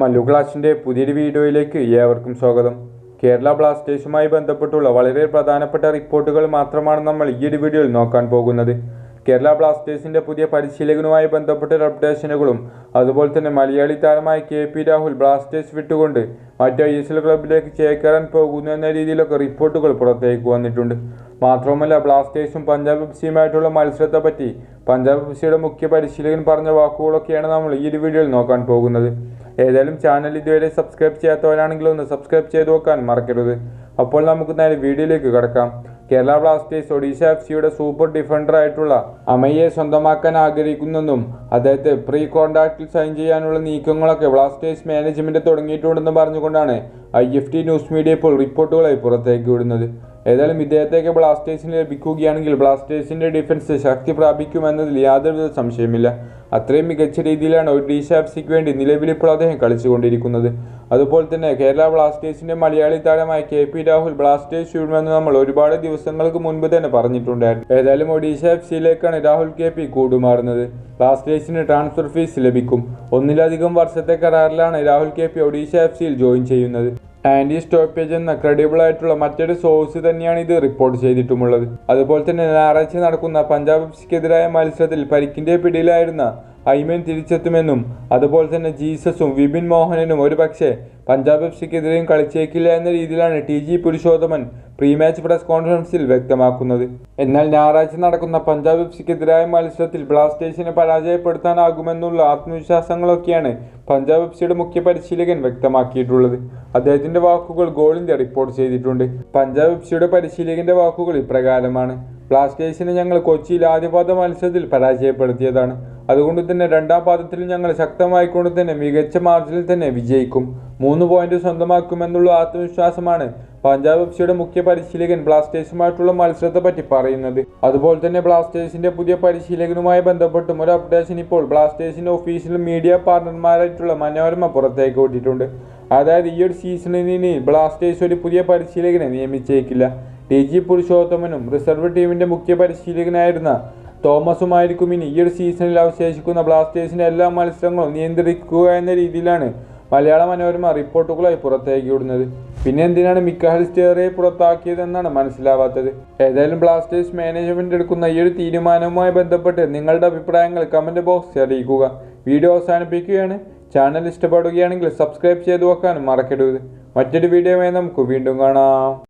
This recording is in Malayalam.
മല്ലു ക്ലാസിന്റെ പുതിയൊരു വീഡിയോയിലേക്ക് ഏവർക്കും സ്വാഗതം. കേരള ബ്ലാസ്റ്റേഴ്സുമായി ബന്ധപ്പെട്ടുള്ള വളരെ പ്രധാനപ്പെട്ട റിപ്പോർട്ടുകൾ മാത്രമാണ് നമ്മൾ ഈ ഒരു വീഡിയോയിൽ നോക്കാൻ പോകുന്നത്. കേരള ബ്ലാസ്റ്റേഴ്സിന്റെ പുതിയ പരിശീലകനുമായി ബന്ധപ്പെട്ട അപ്ഡേഷനുകളും അതുപോലെ തന്നെ മലയാളി താരമായ കെ പി രാഹുൽ ബ്ലാസ്റ്റേഴ്സ് വിട്ടുകൊണ്ട് മറ്റു ഐ എസ് എൽ ക്ലബിലേക്ക് ചേക്കേറാൻ പോകുന്നു എന്ന രീതിയിലൊക്കെ റിപ്പോർട്ടുകൾ പുറത്തേക്ക് വന്നിട്ടുണ്ട്. മാത്രവുമല്ല ബ്ലാസ്റ്റേഴ്സും പഞ്ചാബ് എഫ് സിയുമായിട്ടുള്ള മത്സരത്തെ പറ്റി പഞ്ചാബ് എഫ് സിയുടെ മുഖ്യ പരിശീലകൻ പറഞ്ഞ വാക്കുകളൊക്കെയാണ് നമ്മൾ ഈ ഒരു വീഡിയോയിൽ നോക്കാൻ പോകുന്നത്. ഏതായാലും ചാനൽ ഇതുവരെ സബ്സ്ക്രൈബ് ചെയ്യാത്തവരാണെങ്കിൽ ഒന്ന് സബ്സ്ക്രൈബ് ചെയ്ത് നോക്കാൻ മറക്കരുത്. അപ്പോൾ നമുക്ക് നേരെ വീഡിയോയിലേക്ക് കടക്കാം. കേരള ബ്ലാസ്റ്റേഴ്സ് ഒഡീഷ എഫ് സിയുടെ സൂപ്പർ ഡിഫൻഡർ ആയിട്ടുള്ള അമയെ സ്വന്തമാക്കാൻ ആഗ്രഹിക്കുന്നെന്നും അദ്ദേഹത്തെ പ്രീ കോൺട്രാക്റ്റിൽ സൈൻ ചെയ്യാനുള്ള നീക്കങ്ങളൊക്കെ ബ്ലാസ്റ്റേഴ്സ് മാനേജ്മെന്റ് തുടങ്ങിയിട്ടുണ്ടെന്നും പറഞ്ഞുകൊണ്ടാണ് I F T news media ഇപ്പോൾ റിപ്പോർട്ടുകളായി പുറത്തേക്ക് വിടുന്നത്. ഏതായാലും ഇദ്ദേഹത്തേക്ക് ബ്ലാസ്റ്റേഴ്സിന് ലഭിക്കുകയാണെങ്കിൽ ബ്ലാസ്റ്റേഴ്സിന്റെ ഡിഫൻസ് ശക്തി പ്രാപിക്കുമെന്നതിൽ യാതൊരുവിധ സംശയമില്ല. അത്രയും മികച്ച രീതിയിലാണ് ഒഡീഷ എഫ് സിക്ക് വേണ്ടി നിലവിലിപ്പോൾ അദ്ദേഹം കളിച്ചുകൊണ്ടിരിക്കുന്നത്. അതുപോലെ തന്നെ കേരള ബ്ലാസ്റ്റേഴ്സിന്റെ മലയാളി താരമായ കെ പി രാഹുൽ ബ്ലാസ്റ്റേഴ്സ് ചൂടുമെന്ന് നമ്മൾ ഒരുപാട് ദിവസങ്ങൾക്ക് മുൻപ് തന്നെ പറഞ്ഞിട്ടുണ്ടായിരുന്നു. ഏതായാലും ഒഡീഷ എഫ് സിയിലേക്കാണ് രാഹുൽ കെ പി കൂടുമാറുന്നത്. ബ്ലാസ്റ്റേഴ്സിന് ട്രാൻസ്ഫർ ഫീസ് ലഭിക്കും. ഒന്നിലധികം വർഷത്തെ കരാറിലാണ് Rahul K P Odisha F സിയിൽ ജോയിൻ ചെയ്യുന്നത്. ആന്റി സ്റ്റോപ്പേജ് എന്ന ക്രെഡിബിൾ ആയിട്ടുള്ള മറ്റൊരു സോഴ്സ് തന്നെയാണ് ഇത് റിപ്പോർട്ട് ചെയ്തിട്ടുമുള്ളത്. അതുപോലെ തന്നെ ഞായറാഴ്ച നടക്കുന്ന പഞ്ചാബ് എഫ്സിക്കെതിരായ മത്സരത്തിൽ പരിക്കിന്റെ പിടിയിലായിരുന്ന ഐമൻ തിരിച്ചെത്തുമെന്നും അതുപോലെ തന്നെ ജീസസും വിപിൻ മോഹനനും ഒരുപക്ഷെ പഞ്ചാബ് എഫ്സിക്കെതിരെയും കളിച്ചേക്കില്ല എന്ന രീതിയിലാണ് T G Purushothaman pre match press കോൺഫറൻസിൽ വ്യക്തമാക്കുന്നത്. എന്നാൽ ഞായറാഴ്ച നടക്കുന്ന പഞ്ചാബ് എഫ്സിക്കെതിരായ മത്സരത്തിൽ ബ്ലാസ്റ്റേഴ്സിനെ പരാജയപ്പെടുത്താനാകുമെന്നുള്ള ആത്മവിശ്വാസങ്ങളൊക്കെയാണ് പഞ്ചാബ് എഫ്സിയുടെ മുഖ്യ പരിശീലകൻ വ്യക്തമാക്കിയിട്ടുള്ളത്. അദ്ദേഹത്തിന്റെ വാക്കുകൾ ഗോളിന്റെ റിപ്പോർട്ട് ചെയ്തിട്ടുണ്ട്. പഞ്ചാബ് എഫ്സിയുടെ പരിശീലകന്റെ വാക്കുകൾ ഇപ്രകാരമാണ്. ബ്ലാസ്റ്റേഴ്സിനെ ഞങ്ങൾ കൊച്ചിയിൽ ആദ്യപാദ മത്സരത്തിൽ പരാജയപ്പെടുത്തിയതാണ്. അതുകൊണ്ട് തന്നെ രണ്ടാം പാദത്തിൽ ഞങ്ങൾ ശക്തമായിക്കൊണ്ട് തന്നെ മികച്ച മാർജിനിൽ തന്നെ വിജയിക്കും. മൂന്ന് പോയിന്റ് സ്വന്തമാക്കുമെന്നുള്ള ആത്മവിശ്വാസമാണ് പഞ്ചാബ് എഫ്സിയുടെ മുഖ്യ പരിശീലകൻ ബ്ലാസ്റ്റേഴ്സുമായിട്ടുള്ള മത്സരത്തെ പറ്റി പറയുന്നത്. അതുപോലെ തന്നെ ബ്ലാസ്റ്റേഴ്സിന്റെ പുതിയ പരിശീലകനുമായി ബന്ധപ്പെട്ടും ഒരു അപ്ഡേഷൻ ഇപ്പോൾ ബ്ലാസ്റ്റേഴ്സിന്റെ ഒഫീഷ്യൽ മീഡിയ പാർട്ണർമാരായിട്ടുള്ള മനോരമ പുറത്തേക്ക് വിട്ടിട്ടുണ്ട്. അതായത് ഈ ഒരു സീസണിന് ബ്ലാസ്റ്റേഴ്സ് ഒരു പുതിയ പരിശീലകനെ നിയമിച്ചേക്കില്ല. ടി ജി പുരുഷോത്തമനും റിസർവ് ടീമിന്റെ മുഖ്യ പരിശീലകനായിരുന്ന തോമസുമായിരിക്കും ഇനി ഈ ഒരു സീസണിൽ അവശേഷിക്കുന്ന ബ്ലാസ്റ്റേഴ്സിന്റെ എല്ലാ മത്സരങ്ങളും നിയന്ത്രിക്കുക എന്ന രീതിയിലാണ് മലയാള മനോരമ റിപ്പോർട്ടുകളായി പുറത്തേക്ക് വിടുന്നത്. പിന്നെ എന്തിനാണ് മിക്കഹൽ സ്റ്റേറിയെ പുറത്താക്കിയതെന്നാണ് മനസ്സിലാവാത്തത്. ഏതായാലും ബ്ലാസ്റ്റേഴ്സ് മാനേജ്മെന്റ് എടുക്കുന്ന ഈ ഒരു തീരുമാനവുമായി ബന്ധപ്പെട്ട് നിങ്ങളുടെ അഭിപ്രായങ്ങൾ കമന്റ് ബോക്സിൽ അറിയിക്കുക. വീഡിയോ അവസാനിപ്പിക്കുകയാണ്. ചാനൽ ഇഷ്ടപ്പെടുകയാണെങ്കിൽ സബ്സ്ക്രൈബ് ചെയ്തു വെക്കാനും മറക്കരുത്. മറ്റൊരു വീഡിയോയുമായി നമുക്ക് വീണ്ടും കാണാം.